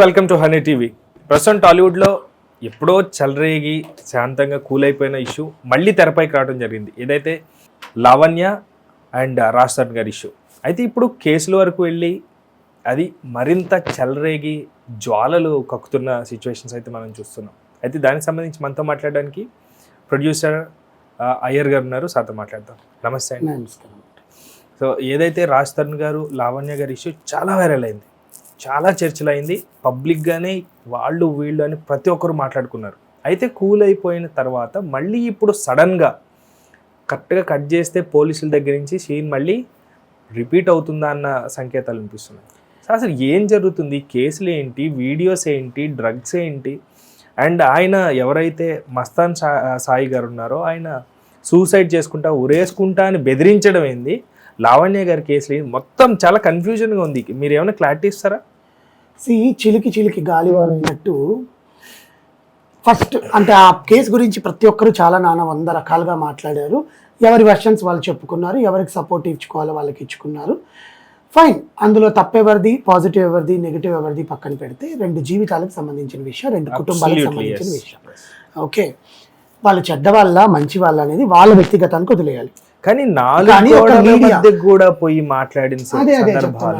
Welcome to honey TV ప్రస్తుతం టాలీవుడ్లో ఎప్పుడో చెలరేగి శాంతంగా కూల్ అయిపోయిన ఇష్యూ మళ్ళీ తెరపైకి రావడం జరిగింది. ఏదైతే లావణ్య అండ్ రాజ్ తరుణ్ గారి ఇష్యూ అయితే ఇప్పుడు కేసుల వరకు వెళ్ళి అది మరింత చెలరేగి జ్వాలలు కక్కుతున్న సిచ్యువేషన్స్ అయితే మనం చూస్తున్నాం. అయితే దానికి సంబంధించి మనతో మాట్లాడడానికి ప్రొడ్యూసర్ అయ్యర్ గారు ఉన్నారు. సార్తో మాట్లాడతాం నమస్తే అండి. నమస్కారం. సో ఏదైతే రాజ్ తరుణ్ గారు లావణ్య గారి ఇష్యూ చాలా వైరల్ అయింది. చాలా చర్చలైంది. పబ్లిక్గానే వాళ్ళు వీళ్ళు అని ప్రతి ఒక్కరు మాట్లాడుకున్నారు. అయితే కూల్ అయిపోయిన తర్వాత మళ్ళీ ఇప్పుడు సడన్గా కరెక్ట్గా కట్ చేస్తే పోలీసుల దగ్గర నుంచి సీన్ మళ్ళీ రిపీట్ అవుతుందా అన్న సంకేతాలు వినిపిస్తున్నాయి. సో అసలు ఏం జరుగుతుంది? కేసులు ఏంటి? వీడియోస్ ఏంటి? డ్రగ్స్ ఏంటి? అండ్ ఆయన ఎవరైతే మస్తాన్ సా సాయి గారు ఉన్నారో ఆయన సూసైడ్ చేసుకుంటా ఉరేసుకుంటా అని బెదిరించడం ఏంది? లావణ్య గారి కేసులు మొత్తం చాలా కన్ఫ్యూజన్గా ఉంది. మీరు ఏమైనా క్లారిటీ ఇస్తారా? సి చిలికి చిలికి గాలివానైనట్టు ఫస్ట్ అంటే ఆ కేసు గురించి ప్రతి ఒక్కరు చాలా నాన్న వంద రకాలుగా మాట్లాడారు. ఎవరి వర్షన్స్ వాళ్ళు చెప్పుకున్నారు ఎవరికి సపోర్ట్ ఇచ్చుకోవాలో వాళ్ళకి ఇచ్చుకున్నారు. ఫైన్ అందులో తప్పెవరిది పాజిటివ్ ఎవరిది నెగిటివ్ ఎవరిది పక్కన పెడితే రెండు జీవితాలకు సంబంధించిన విషయం రెండు కుటుంబాలకు సంబంధించిన. విషయం. ఓకే వాళ్ళు చెడ్డ వాళ్ళ మంచి వాళ్ళ అనేది వాళ్ళ వ్యక్తిగతానికి వదిలేయాలి. కానీ నాలుగు కూడా పోయి మాట్లాడిన స- అదే అదే సందర్భాలు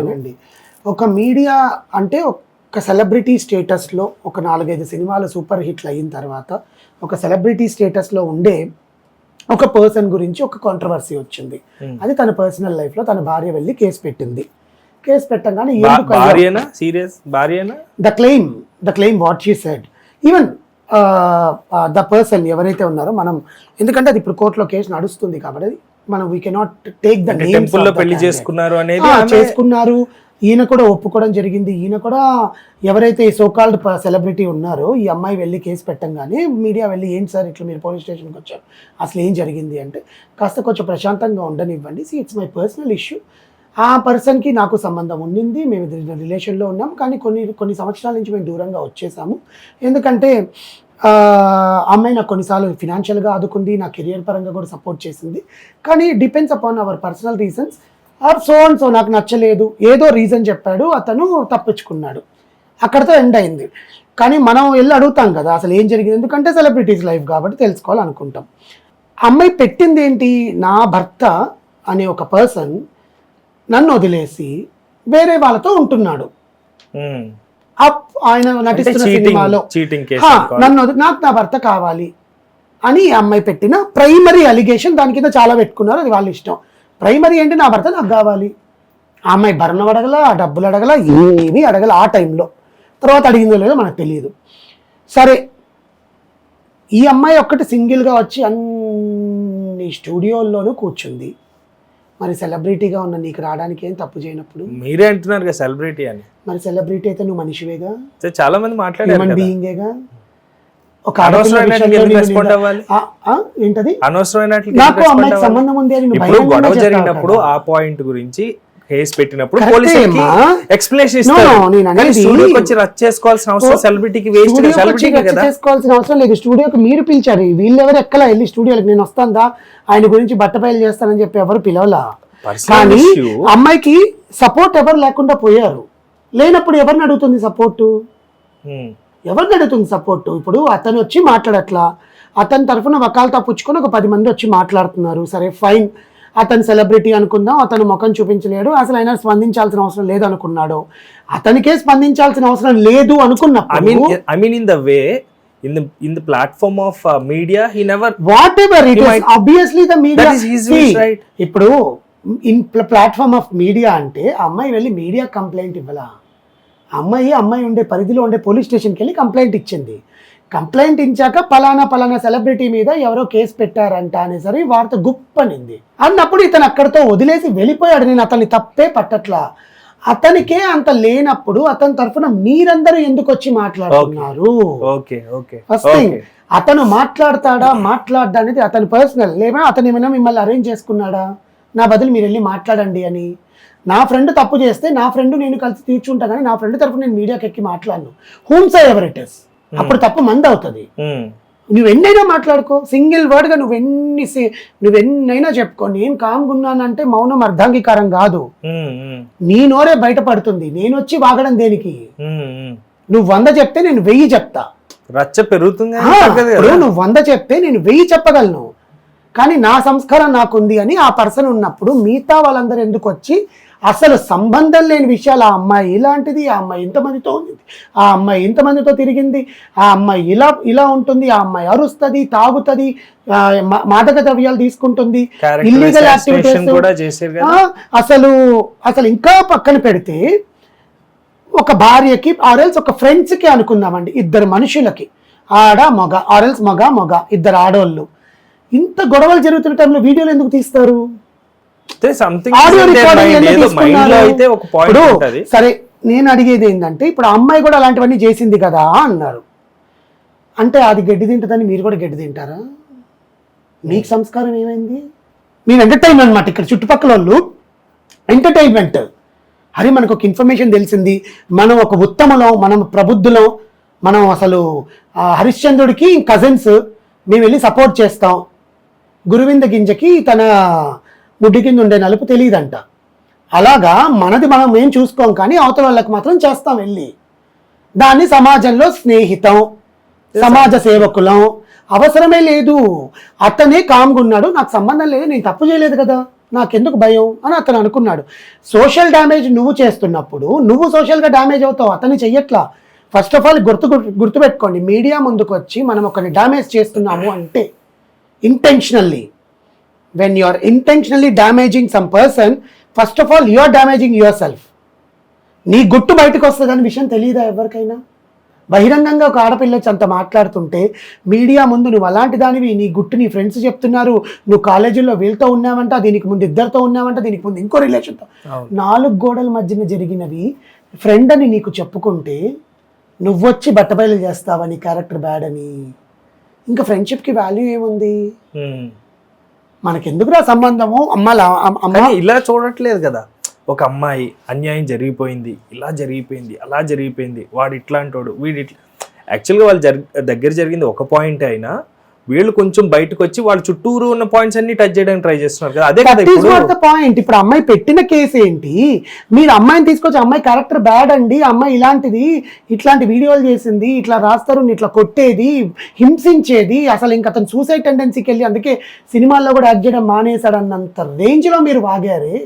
ఒక మీడియా అంటే ఒక సెలబ్రిటీ స్టేటస్లో ఒక నాలుగైదు సినిమాలు సూపర్ హిట్లు అయిన తర్వాత ఒక సెలబ్రిటీ స్టేటస్లో ఉండే ఒక పర్సన్ గురించి ఒక కాంట్రవర్సీ వచ్చింది. అది తన పర్సనల్ లైఫ్లో తన భార్య వెళ్ళి కేసు పెట్టింది. కేసు పెట్టంగానే serious? భార్యనా? The claim the claim what she said even the person ఎవరైతే ఉన్నారో మనం ఎందుకంటే అది ఇప్పుడు కోర్టులో కేసు నడుస్తుంది కాబట్టి మనం we cannot take the low పెళ్ళి చేసుకున్నారు అనేది చేసుకున్నారు. ఈయన కూడా ఒప్పుకోవడం జరిగింది. ఈయన కూడా ఎవరైతే సోకాల్డ్ సెలబ్రిటీ ఉన్నారో ఈ అమ్మాయి వెళ్ళి కేసు పెట్టంగానే మీడియా వెళ్ళి ఏంటి సార్ ఇట్లా మీరు పోలీస్ స్టేషన్కి వచ్చారు? అసలు ఏం జరిగింది? అంటే కాస్త కొంచెం ప్రశాంతంగా ఉండనివ్వండి. See it's my personal issue ఆ పర్సన్కి నాకు సంబంధం ఉండింది మేము రిలేషన్లో ఉన్నాం. కానీ కొన్ని కొన్ని సంవత్సరాల నుంచి మేము దూరంగా వచ్చేసాము. ఎందుకంటే అమ్మాయి నాకు కొన్నిసార్లు ఫినాన్షియల్గా ఆదుకుంది. నా కెరియర్ పరంగా కూడా సపోర్ట్ చేసింది. కానీ depends upon our personal reasons or so and so నాకు నచ్చలేదు. ఏదో రీజన్ చెప్పాడు అతను తప్పించుకున్నాడు. అక్కడితో ఎండ్ అయింది. కానీ మనం వెళ్ళి అడుగుతాం కదా అసలు ఏం జరిగింది? ఎందుకంటే సెలబ్రిటీస్ లైఫ్ కాబట్టి తెలుసుకోవాలనుకుంటాం. అమ్మాయి పెట్టింది ఏంటి? నా భర్త అనే ఒక పర్సన్ నన్ను వదిలేసి వేరే వాళ్ళతో ఉంటున్నాడు. ఆయన నటిస్తున్న సినిమాలో. నన్ను నాకు నా భర్త కావాలి అని అమ్మాయి పెట్టిన ప్రైమరీ అలిగేషన్ దాని కింద చాలా పెట్టుకున్నారు అది వాళ్ళ ఇష్టం. ప్రైమరీ ఏంటి నా భర్త నాకు కావాలి. ఆ అమ్మాయి భరణం అడగల ఆ డబ్బులు అడగల ఏమీ అడగల ఆ టైంలో. తర్వాత అడిగిందో లేదో మనకు తెలియదు. సరే ఈ అమ్మాయి ఒక్కటి సింగిల్గా వచ్చి అన్ని స్టూడియోల్లోనూ కూర్చుంది. మరి సెలబ్రిటీగా ఉన్న నీకు రావడానికి ఏం తప్పు చేయనప్పుడు? మీరే అంటున్నారు కదా సెలబ్రిటీ అని. మరి సెలబ్రిటీ అయితే నువ్వు మనిషివేగా? చాలా మంది మాట్లాడారు హ్యూమన్ కదా. బీయింగేగా ఒక ఏంటది? అనవసరమైన నాకు అమ్మాయికి? సంబంధం ఉంది అని ఇప్పుడు గొడవ జరిగినప్పుడు. ఆ పాయింట్ గురించి కేసు పెట్టినప్పుడు పోలీసులకి ఇస్తారు. వచ్చి రచ్చ చేసుకోవాల్సిన అవసరం సెలబ్రిటీకి వేస్ట్ కదా. చేసుకోవాల్సిన అవసరం లేదు. స్టూడియోకి మీరు పిలిచారు. వీళ్ళెవరు ఎక్కలా వెళ్ళి స్టూడియోకి నేను వస్తాందా? ఆయన గురించి బట్టబయలు చేస్తానని చెప్పి ఎవరు పిలవలా? కానీ. అమ్మాయికి సపోర్ట్ ఎవరు లేకుండా పోయారు? లేనప్పుడు ఎవరిని అడుగుతుంది సపోర్టు ఉమ్. ఎవరిని అడుగుతుంది సపోర్ట్ ఇప్పుడు అతను వచ్చి మాట్లాడట్లా? అతని తరఫున వకాలతా పుచ్చుకొని ఒక పది మంది వచ్చి మాట్లాడుతున్నారు. సరే ఫైన్. అతను సెలబ్రిటీ అనుకుందాం. అతను ముఖం చూపించలేడు. అసలు ఆయన స్పందించాల్సిన అవసరం లేదు అనుకున్నాడు అతనికే స్పందించాల్సిన అవసరం లేదు ఐ మీన్ అనుకున్నప్పుడు I mean in the way the in the platform of media he never whatever it He might- That is his wish, right? ఇప్పుడు ఇన్ ప్లాట్ఫామ్ ఆఫ్ మీడియా అంటే అమ్మాయి వెళ్ళి మీడియా కంప్లైంట్ ఇవ్వాలా? అమ్మాయి అమ్మాయి ఉండే పరిధిలో ఉండే పోలీస్ స్టేషన్కి వెళ్ళి కంప్లైంట్ ఇచ్చింది. కంప్లైంట్ ఇచ్చాక పలానా పలానా సెలబ్రిటీ మీద ఎవరో కేసు పెట్టారంట అనేసరి వార్త గుప్పనింది. అన్నప్పుడు ఇతను అక్కడితో వదిలేసి వెళ్ళిపోయాడు. నేను అతన్ని తప్పే పట్టట్లా. అతనికే అంత లేనప్పుడు అతని తరఫున మీరందరూ ఎందుకు వచ్చి మాట్లాడుతున్నారు? ఫస్ట్ థింగ్ అతను మాట్లాడతాడా? మాట్లాడ్డా అనేది అతని పర్సనల్. లేదా అతను ఏమైనా మిమ్మల్ని అరేంజ్ చేసుకున్నాడా? నా బదులు మీరు వెళ్ళి మాట్లాడండి అని. నా ఫ్రెండ్ తప్పు చేస్తే నా ఫ్రెండ్ నేను కలిసి తీర్చుంటా కానీ నా ఫ్రెండ్ తరఫున నేను మీడియాకి ఎక్కి మాట్లాడను. Whomsoever it is? అప్పుడు తప్పు మంది అవుతుంది. నువ్వు ఎన్నైనా మాట్లాడుకో సింగిల్ వర్డ్గా నువ్వు ఎన్ని నువ్వు ఎన్నైనా చెప్పుకో నేను కామ్గున్నానంటే మౌనం అర్ధాంగీకారం కాదు. నీ నోరే బయటపడుతుంది నేను వచ్చి వాగడం దేనికి? నువ్వు వంద చెప్తే నేను వెయ్యి చెప్తా. రచ్చ పెరుగుతుంది నువ్వు వంద చెప్తే నేను వెయ్యి చెప్పగలను. కానీ నా సంస్కారం నాకుంది అని ఆ పర్సన్ ఉన్నప్పుడు మిగతా వాళ్ళందరూ ఎందుకు వచ్చి అసలు సంబంధం లేని విషయాలు ఆ అమ్మాయి ఇలాంటిది ఆ అమ్మాయి ఇంతమందితో ఉంది ఆ అమ్మాయి ఇంతమందితో తిరిగింది ఆ అమ్మాయి ఇలా ఇలా ఉంటుంది ఆ అమ్మాయి అరుస్తుంది తాగుతుంది మాదక ద్రవ్యాలు తీసుకుంటుంది ఇల్లీగల్ యాక్టివిటీస్ అసలు అసలు ఇంకా పక్కన పెడితే ఒక భార్యకి ఆర్ఎల్స్ ఒక ఫ్రెండ్స్కి అనుకుందామండి ఇద్దరు మనుషులకి. ఆడ మగ ఆర్ఎల్స్ మగ మగ ఇద్దరు ఆడోళ్ళు. ఇంత గొడవలు జరుగుతున్న టైంలో వీడియోలు ఎందుకు తీస్తారు? సరే నేను అడిగేది ఏంటంటే ఇప్పుడు ఆ అమ్మాయి కూడా అలాంటివన్నీ చేసింది కదా అన్నారు. అంటే అది గడ్డి తింటుందని మీరు కూడా గడ్డి తింటారా? మీకు సంస్కారం ఏమైంది? మీరు ఎంటర్టైన్మెంట్ అనమాట ఇక్కడ చుట్టుపక్కల వాళ్ళు ఎంటర్టైన్మెంట్ అరే మనకు ఒక ఇన్ఫర్మేషన్ తెలిసింది. మనం ఒక ఉత్తమలం మనం ప్రబుద్ధులం. మనం అసలు హరిశ్చంద్రుడికి కజిన్స్ మేము వెళ్ళి సపోర్ట్ చేస్తాం. గురువింద గింజకి తన గుడ్డి కింద ఉండే నలుపు తెలియదంట అలాగా మనది మనం ఏం చూసుకోం కానీ అవతల వాళ్ళకి మాత్రం చేస్తాం వెళ్ళి. దాన్ని సమాజంలో స్నేహితం సమాజ సేవకులం అవసరమే లేదు. అతనే కామ్గా ఉన్నాడు నాకు సంబంధం లేదు నేను తప్పు చేయలేదు కదా నాకెందుకు భయం అని అతను అనుకున్నాడు. సోషల్ డ్యామేజ్ నువ్వు చేస్తున్నప్పుడు నువ్వు సోషల్గా డ్యామేజ్ అవుతావు అతన్ని చెయ్యట్లా. ఫస్ట్ ఆఫ్ ఆల్ గుర్తు గుర్తుపెట్టుకోండి మీడియా ముందుకు వచ్చి మనం ఒకరిని డ్యామేజ్ చేస్తున్నాము అంటే intentionally when you are intentionally damaging some person first of all you are damaging yourself నీ గుట్టు బయటకు వస్తుందని విషయం తెలియదా ఎవరికైనా? బహిరంగంగా ఒక ఆడపిల్ల వచ్చి అంత మాట్లాడుతుంటే మీడియా ముందు నువ్వు అలాంటి దానివి నీ గుట్టు నీ ఫ్రెండ్స్ చెప్తున్నారు నువ్వు కాలేజీలో వీళ్ళతో ఉన్నావంట దీనికి ముందు ఇద్దరితో ఉన్నావంట దీనికి ముందు ఇంకో రిలేషన్తో. నాలుగు గోడల మధ్యన జరిగినవి ఫ్రెండ్ అని నీకు చెప్పుకుంటే నువ్వొచ్చి బట్టబయలు చేస్తావా నీ క్యారెక్టర్ బ్యాడ్ అని? ఇంకా ఫ్రెండ్షిప్కి వాల్యూ ఏముంది. మనకెందుకురా సంబంధము? అమ్మాల అమ్మ ఇలా చూడట్లేదు కదా. ఒక అమ్మాయి అన్యాయం జరిగిపోయింది ఇలా జరిగిపోయింది అలా జరిగిపోయింది వాడు ఇట్లాంటోడు వీడి ఇట్లా యాక్చువల్గా వాళ్ళు జరి దగ్గర జరిగింది ఒక పాయింట్ అయినా వీళ్ళు కొంచెం బయటకు వచ్చి వాళ్ళ చుట్టూరు ఉన్న పాయింట్స్ అన్ని టచ్ చేయడానికి ట్రై చేస్తున్నారు కదా. అదే కదా పాయింట్ ఇప్పుడు అమ్మాయి పెట్టిన కేసు ఏంటి? మీరు అమ్మాయిని తీసుకొచ్చి అమ్మాయి క్యారెక్టర్ బ్యాడ్ అండి అమ్మాయి ఇలాంటిది ఇట్లాంటి వీడియోలు చేసింది ఇట్లా రాస్తారు ఇట్లా కొట్టేది హింసించేది అసలు ఇంక అతను సూసైడ్ టెండెన్సీకి వెళ్ళి అందుకే సినిమాల్లో కూడా యాక్ట్ చేయడం మానేశాడు అన్నంత రేంజ్లో మీరు వాగారే.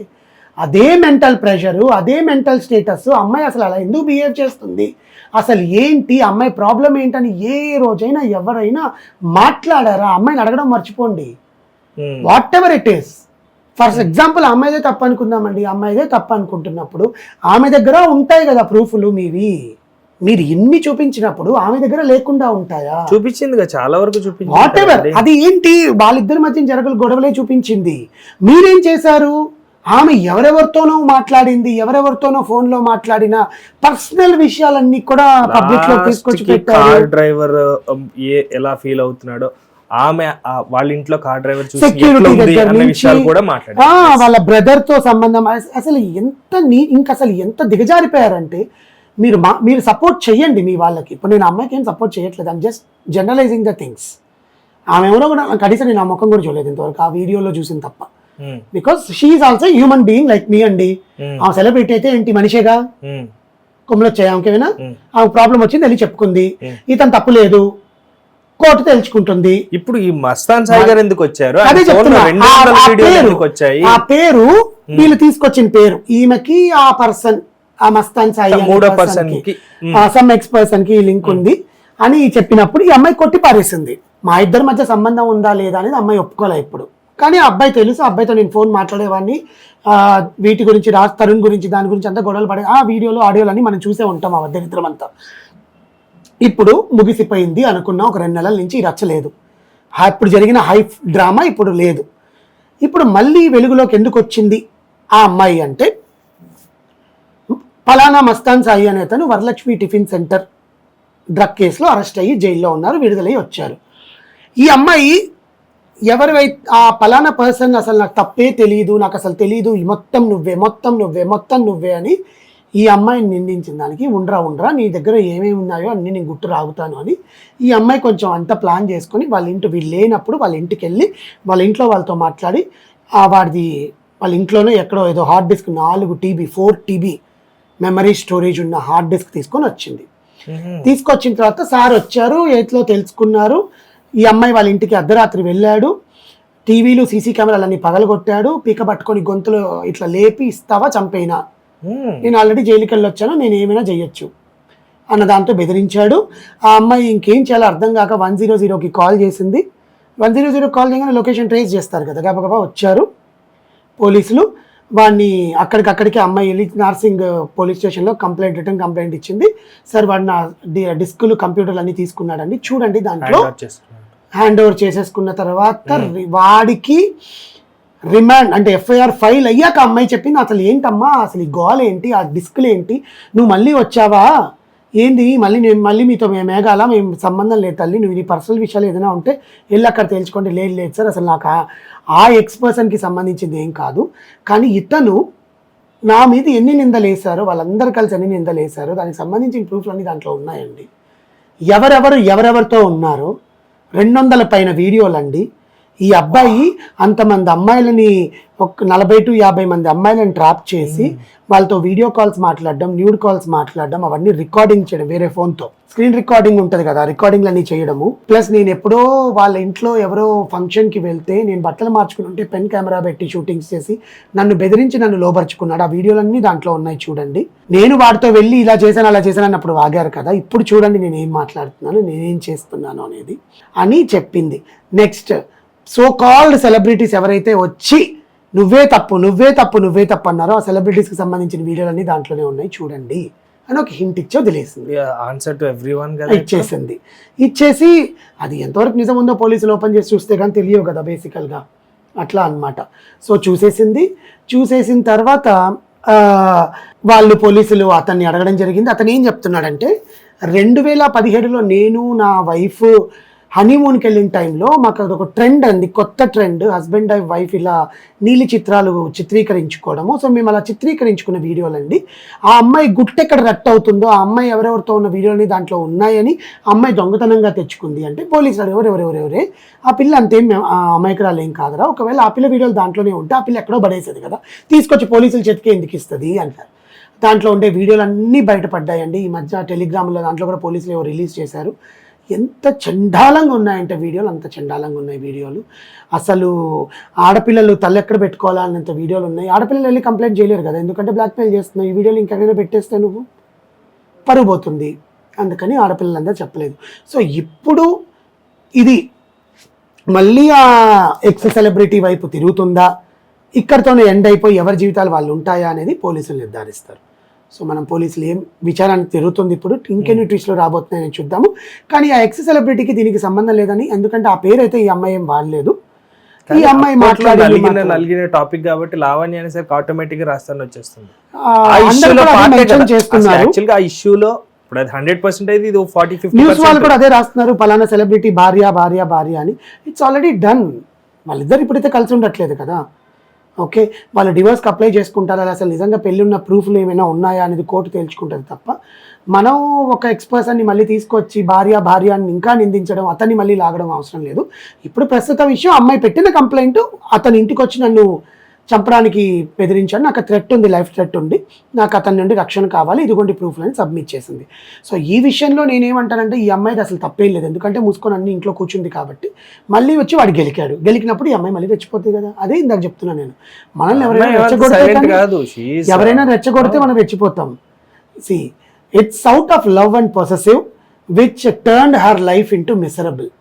అదే మెంటల్ ప్రెషరు అదే మెంటల్ స్టేటస్ అమ్మాయి అసలు అలా ఎందుకు బిహేవ్ చేస్తుంది? అసలు ఏంటి? అమ్మాయి ప్రాబ్లం ఏంటని ఏ రోజైనా ఎవరైనా మాట్లాడారా? అమ్మాయిని అడగడం మర్చిపోండి. Whatever it is for example అమ్మాయిదే తప్పు అనుకుందామండి అమ్మాయిదే తప్పు అనుకుంటున్నప్పుడు ఆమె దగ్గర ఉంటాయి కదా ప్రూఫ్లు మీవి. మీరు ఎన్ని చూపించినప్పుడు ఆమె దగ్గర లేకుండా ఉంటాయా? చూపించింది చాలా వరకు వాట్ ఎవర్ చూపించింది అది ఏంటి? వాళ్ళిద్దరి మధ్య జరగలు గొడవలే చూపించింది. మీరేం చేశారు? ఆమె ఎవరెవరితోనో మాట్లాడింది ఎవరెవరితోనో ఫోన్లో మాట్లాడిన పర్సనల్ విషయాలన్నీ కూడా పబ్లిక్లో తీసుకొచ్చి పెట్టారు. కార్ డ్రైవర్ ఏ ఎలా ఫీల్ అవుతున్నాడో ఆమె వాళ్ళ ఇంట్లో కార్ డ్రైవర్ విషయాలు కూడా మాట్లాడారు. వాళ్ళ బ్రదర్తో సంబంధం. అస- అసలు ఎంత నీ ఇంకా అసలు ఎంత దిగజారిపోయారంటే మీరు మా మీరు సపోర్ట్ చెయ్యండి మీ వాళ్ళకి. ఇప్పుడు నేను అమ్మాయికి ఏం సపోర్ట్ చేయట్లేదు I'm just generalizing the things ఆమె ఎవరో కూడా కనీసం నేను ఆ ముఖం కూడా చూడలేదు ఇంతవరకు. ఆ వీడియోలో చూసిన తప్ప. Because she also human being like me అండి ఆమె సెలబ్రిటీ అయితే ఏంటి మనిషేగా? ఉమ్, కొమ్మలు వచ్చాయి? ఆమెకేమైనా ఉమ్. ఆమె ప్రాబ్లం వచ్చింది వెళ్ళి చెప్పుకుంది. Hmm. ఇతను తప్పు లేదు. కోర్టు తెలుసుకుంటుంది ఇప్పుడు ఈ మస్తాన్ సాయి గారు ఎందుకు వచ్చారు? అదే చెప్తున్నా. ఆ- ఆ పేరు ఎందుకు వచ్చాయి? ఆ పేరు వీళ్ళు తీసుకొచ్చిన పేరు. ఈమెకి ఆ పర్సన్ ఆ మస్తాన్ సాయి మూడో పర్సన్కి, ఆ సమ్ ఎక్స్ పర్సన్కి లింక్ ఉంది. అని చెప్పినప్పుడు ఈ అమ్మాయి కొట్టి పారేసింది. మా ఇద్దరి మధ్య సంబంధం ఉందా లేదా అనేది అమ్మాయి ఒప్పుకోలే ఇప్పుడు. కానీ ఆ అబ్బాయి తెలుసు ఆ అబ్బాయితో నేను ఫోన్ మాట్లాడేవాడిని. వీటి గురించి రాజ్ తరుణ్ గురించి దాని గురించి అంతా గొడవలు పడే ఆ వీడియోలు ఆడియోలు అన్ని మనం చూసే ఉంటాం ఆ దరిద్రం అంతా. ఇప్పుడు ముగిసిపోయింది అనుకున్న ఒక రెండు నెలల నుంచి రచ్చలేదు అప్పుడు ఇప్పుడు జరిగిన హై డ్రామా ఇప్పుడు లేదు. ఇప్పుడు మళ్ళీ వెలుగులోకి ఎందుకు వచ్చింది ఆ అమ్మాయి అంటే పలానా మస్తాన్ సాయి అనే అతను వరలక్ష్మి టిఫిన్ సెంటర్ డ్రగ్ కేసులో అరెస్ట్ అయ్యి జైల్లో ఉన్నారు విడుదలై వచ్చారు. ఈ అమ్మాయి ఎవరివై ఆ పలానా పర్సన్ అసలు నాకు తప్పే తెలియదు నాకు అసలు తెలియదు మొత్తం నువ్వే మొత్తం నువ్వే మొత్తం నువ్వే అని ఈ అమ్మాయిని నిందించిన దానికి ఉండరా ఉండరా నీ దగ్గర ఏమేమి ఉన్నాయో అన్ని నేను గుట్టు రాగుతాను అని ఈ అమ్మాయి కొంచెం అంతా ప్లాన్ చేసుకొని వాళ్ళ ఇంటి వీళ్ళు లేనప్పుడు వాళ్ళ ఇంటికి వెళ్ళి వాళ్ళ ఇంట్లో వాళ్ళతో మాట్లాడి ఆ వాడిది వాళ్ళ ఇంట్లోనే ఎక్కడో ఏదో హార్డ్ డిస్క్ నాలుగు TB four TB memory storage ఉన్న హార్డ్ డిస్క్ తీసుకొని వచ్చింది. తీసుకొచ్చిన తర్వాత సార్ వచ్చారు ఎయిత్లో తెలుసుకున్నారు ఈ అమ్మాయి వాళ్ళ ఇంటికి అర్ధరాత్రి వెళ్ళాడు. టీవీలు సీసీ కెమెరాలన్నీ పగలగొట్టాడు. పీక పట్టుకొని గొంతులో ఇట్లా లేపి ఇస్తావా చంపేనా? నేను ఆల్రెడీ జైలుకి వెళ్ళి వచ్చాను నేను ఏమైనా చేయొచ్చు అన్న దాంతో బెదిరించాడు. ఆ అమ్మాయి ఇంకేం చేయాలో అర్థం కాక వన్ జీరో జీరోకి కాల్ చేసింది. వన్ జీరో జీరో కాల్ చేయగానే లొకేషన్ ట్రేస్ చేస్తారు కదా గబగబా వచ్చారు పోలీసులు. వాడిని అక్కడికక్కడికి అమ్మాయి వెళ్ళి నార్సింగ్ పోలీస్ స్టేషన్లో కంప్లైంట్ రిటర్న్ కంప్లైంట్ ఇచ్చింది. సార్ వాడు నా డిస్కులు కంప్యూటర్లు అన్నీ తీసుకున్నాడండి. చూడండి దాంట్లో హ్యాండ్ ఓవర్ చేసేసుకున్న తర్వాత రి- వాడికి రిమాండ్ అంటే ఎఫ్ఐఆర్ ఫైల్ అయ్యాక అమ్మాయి చెప్పింది అసలు ఏంటమ్మా? అసలు ఈ గోల్ ఏంటి? ఆ డిస్కులు ఏంటి? నువ్వు మళ్ళీ వచ్చావా? ఏంది? మళ్ళీ నేను మళ్ళీ మీతో మేము మేఘాల మేము సంబంధం లేదు తల్లి నువ్వు నీ పర్సనల్ విషయాలు ఏదైనా ఉంటే వెళ్ళి అక్కడ తేల్చుకోండి. లేదు లేదు సార్ అసలు నాకు ఆ- ఆ ఎక్స్ పర్సన్కి సంబంధించింది ఏం కాదు. కానీ ఇతను నా మీద ఎన్ని నిందలు వేశారో వాళ్ళందరూ కలిసి ఎన్ని నిందలు వేశారో దానికి సంబంధించిన ప్రూఫ్లు అన్నీ దాంట్లో ఉన్నాయండి. ఎవరెవరు ఎవరెవరితో ఉన్నారో రెండు వందల పైన వీడియోలండి. ఈ అబ్బాయి అంతమంది అమ్మాయిలని ఒక నలభై టు యాభై మంది అమ్మాయిలను ట్రాప్ చేసి వాళ్ళతో వీడియో కాల్స్ మాట్లాడడం న్యూడ్ కాల్స్ మాట్లాడడం అవన్నీ రికార్డింగ్ చేయడం వేరే ఫోన్తో స్క్రీన్ రికార్డింగ్ ఉంటుంది కదా రికార్డింగ్లు అన్ని చేయడము. ప్లస్ నేను ఎప్పుడో వాళ్ళ ఇంట్లో ఎవరో ఫంక్షన్కి వెళ్తే నేను బట్టలు మార్చుకుని ఉంటే పెన్ కెమెరా పెట్టి షూటింగ్స్ చేసి నన్ను బెదిరించి నన్ను లోపరుచుకున్నాడు ఆ వీడియోలన్నీ దాంట్లో ఉన్నాయి చూడండి. నేను వాడితో వెళ్ళి ఇలా చేశాను అలా చేశాను అన్నప్పుడు వాగారు కదా. ఇప్పుడు చూడండి నేను ఏం మాట్లాడుతున్నాను నేనేం చేస్తున్నాను అనేది అని చెప్పింది. నెక్స్ట్ సో కాల్డ్ సెలబ్రిటీస్ ఎవరైతే వచ్చి నువ్వే తప్పు నువ్వే తప్పు నువ్వే తప్పు అన్నారో ఆ సెలబ్రిటీస్కి సంబంధించిన వీడియోలన్నీ దాంట్లోనే ఉన్నాయి చూడండి. అని ఒక హింట్ ఇచ్చో తెలియసింది ఆన్సర్ టు ఎవ్రీ వన్ ఇచ్చేసింది. ఇచ్చేసి అది ఎంతవరకు నిజం ఉందో పోలీసులు ఓపెన్ చేసి చూస్తే కానీ తెలియవు కదా బేసికల్గా అట్లా అన్నమాట. సో చూసేసింది. చూసేసిన తర్వాత వాళ్ళు పోలీసులు అతన్ని అడగడం జరిగింది. అతను ఏం చెప్తున్నాడంటే రెండు వేల పదిహేడులో నేను నా వైఫ్ హనీమూన్కి వెళ్ళిన టైంలో మాకు అదొక ట్రెండ్ అంది. కొత్త ట్రెండ్. హస్బెండ్ అండ్ వైఫ్ ఇలా నీలి చిత్రాలు చిత్రీకరించుకోవడము. సో మేము అలా చిత్రీకరించుకున్న వీడియోలు అండి ఆ అమ్మాయి గుట్టెక్కడ రట్ అవుతుందో ఆ అమ్మాయి ఎవరెవరితో ఉన్న వీడియోని దాంట్లో ఉన్నాయని ఆ అమ్మాయి దొంగతనంగా తెచ్చుకుంది. అంటే పోలీసులు అడిగారు ఎవరెవరెవరే ఆ పిల్ల అంతేం ఆ అమాయకురాలు ఏం కాదురా. ఒకవేళ ఆ పిల్ల వీడియోలు దాంట్లోనే ఉంటే ఆ పిల్ల ఎక్కడో పడేసేది కదా. తీసుకొచ్చి పోలీసులు చేతికి ఎందుకు ఇస్తుంది అంటారు. దాంట్లో ఉండే వీడియోలు అన్నీ బయటపడ్డాయండి. ఈ మధ్య టెలిగ్రామ్లో దాంట్లో కూడా పోలీసులు ఏవో రిలీజ్ చేశారు. ఎంత చండాలంగా ఉన్నాయంటే వీడియోలు అంత చండాలంగా ఉన్నాయి వీడియోలు. అసలు ఆడపిల్లలు తల్లి ఎక్కడ వీడియోలు ఉన్నాయి. ఆడపిల్లలు వెళ్ళి కంప్లైంట్ చేయలేరు కదా ఎందుకంటే బ్లాక్మెయిల్ చేస్తున్నావు. ఈ వీడియోలు ఇంకెక్కడైనా పెట్టేస్తే నువ్వు? పరుగుపోతుంది అందుకని ఆడపిల్లలందరూ చెప్పలేదు. సో ఇప్పుడు ఇది మళ్ళీ ఆ ఎక్స్ సెలబ్రిటీ వైపు తిరుగుతుందా? ఇక్కడితోనే ఎండ్ అయిపోయి ఎవరి జీవితాలు వాళ్ళు ఉంటాయా అనేది పోలీసులు నిర్ధారిస్తారు. సో మనం పోలీసులు ఏం విచారానికి తిరుగుతుంది ఇప్పుడు ఇంకెన్ని ట్విస్ట్లు రాబోతున్నాయని చూద్దాము. కానీ ఆ ఎక్స్ సెలబ్రిటీకి దీనికి సంబంధం లేదని ఎందుకంటే ఆ పేరు అయితే ఈ అమ్మాయి ఏం వాడలేదు. ఈ అమ్మాయి మాట్లాడి నలిగిన టాపిక్ కాబట్టి లావణ్య అనేసరికి ఆటోమేటిక్గా రాస్తాను వచ్చేస్తుంది. ఆ, ఆ ఇష్యూలో ఆ ఇప్పుడు అది హండ్రెడ్ పర్సెంట్ అయితే ఇది ఫార్టీ ఫిఫ్టీ న్యూస్ వాళ్ళు కూడా అదే రాస్తున్నారు పలానా సెలబ్రిటీ భార్య భార్య భార్య అని. ఇట్స్ ఆల్రెడీ డన్ వాళ్ళిద్దరు ఇప్పుడైతే కలిసి ఉండట్లేదు కదా. ఓకే? వాళ్ళు డివోర్స్కి అప్లై చేసుకుంటారా? అసలు నిజంగా పెళ్ళి ఉన్న ప్రూఫ్లు ఏమైనా ఉన్నాయా అనేది కోర్టు తేల్చుకుంటుంది తప్ప మనం ఒక ఎక్స్పర్సన్ని మళ్ళీ తీసుకొచ్చి భార్య భార్యని ఇంకా నిందించడం అతన్ని మళ్ళీ లాగడం అవసరం లేదు. ఇప్పుడు ప్రస్తుత విషయం అమ్మాయి పెట్టిన కంప్లైంట్ అతని ఇంటికి వచ్చి నన్ను చంపడానికి బెదిరించాడు. నాకు థ్రెట్ ఉంది లైఫ్ థ్రెట్ ఉంది. నాకు అతని నుండి రక్షణ కావాలి ఇదిగోండి ప్రూఫ్లని సబ్మిట్ చేసింది. సో ఈ విషయంలో నేనేమంటానంటే ఈ అమ్మాయిది అసలు తప్పేం లేదు. ఎందుకంటే మూసుకొని అన్ని ఇంట్లో కూర్చుంది కాబట్టి మళ్ళీ వచ్చి వాడు గెలికాడు. గెలికినప్పుడు ఈ అమ్మాయి మళ్ళీ రెచ్చిపోతుంది కదా. అదే ఇందాక చెప్తున్నాను నేను. మనల్ని ఎవరైనా రెచ్చగొడితే ఎవరైనా రెచ్చగొడితే మనం రెచ్చిపోతాం. See it's out of love and possessive which turn her life into miserable